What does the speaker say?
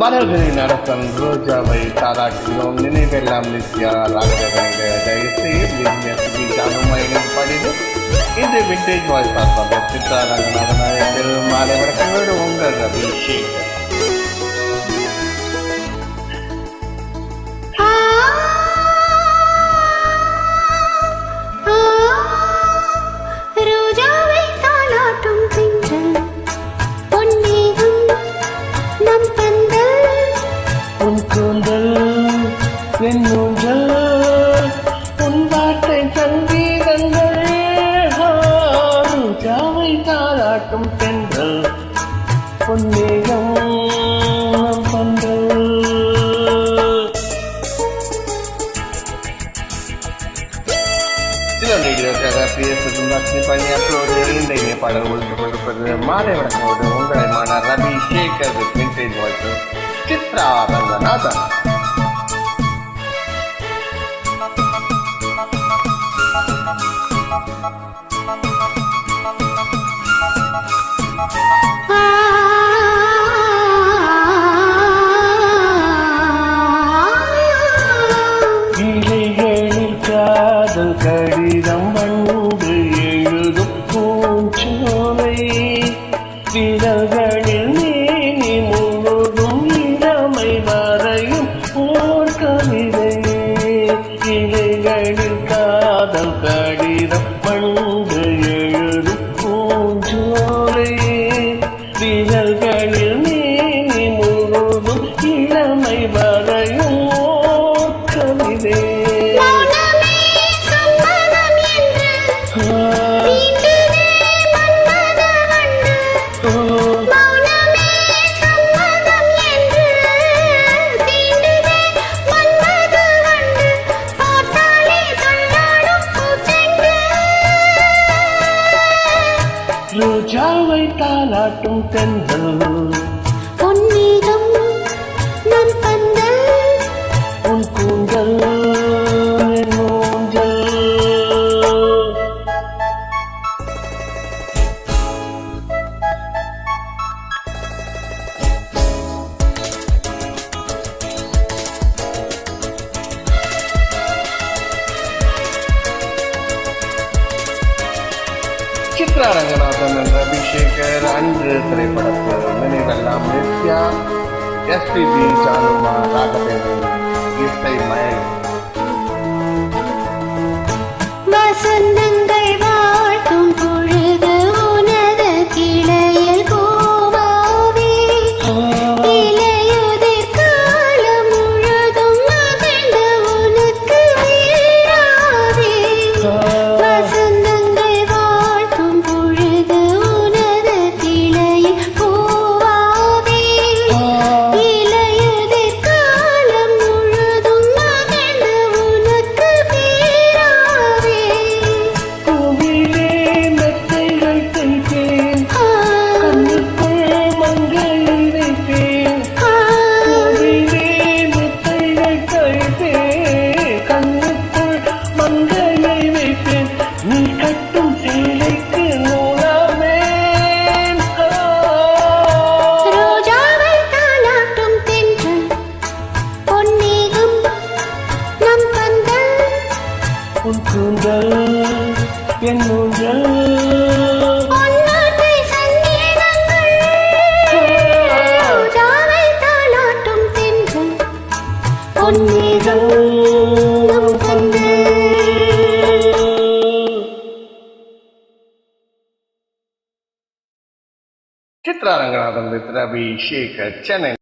மலர்களின் அரசன் ரோஜாவை தாராட்டினோம் நினைவெல்லாம் நித்யா ராகவேந்திர தயவுசெய்து அனுமதியின் படிது இன்று விண்டேஜ் வாய்ஸ் பார்ப்பாங்க சித்ரா ரங்கநாதன் மாலை வணக்கங்களோடு உங்கள் ரவி வெண்ணூஞ்சல் ஊஞ்சல் உன் வார்த்தை சங்கீதங்கள் ஜாவை தாராட்டும் பெண்கள் பொன்னேகம் இன்றைய பாடல் ஒழித்துக் மாலை வணக்கோடு உங்களை மாணவர் ரவி சேகர் விண்டேஜ் வாய்ஸ் சித்ரா ரங்கநாதன். கடிதம் வந்து எழுதும் பூஞ்சோலை விரல்களில் நீ முழுதும் இளமை வரையும் ஓர் கவிதை கிளைகளில் காதல் கடிதம் வந்து எழுதும் பூஞ்சோலை. விரல்களில் நீ முழுதும் இளமை வரையும் கவிதே ரோஜாவை தாளாட்டும் சித்ரா ரங்கநாதன் என்ற அபிஷேகர் அன்று திரைப்படத்தில் நினைவெல்லாம் நித்யா எஸ்பிபி ஜானுமா ராகவேந்திரன் இசை மயன் கூந்தல் என் ஊஞ்சல் பந்தல் சித்ரா ரங்கநாதன் வித் சேகர் சென்னை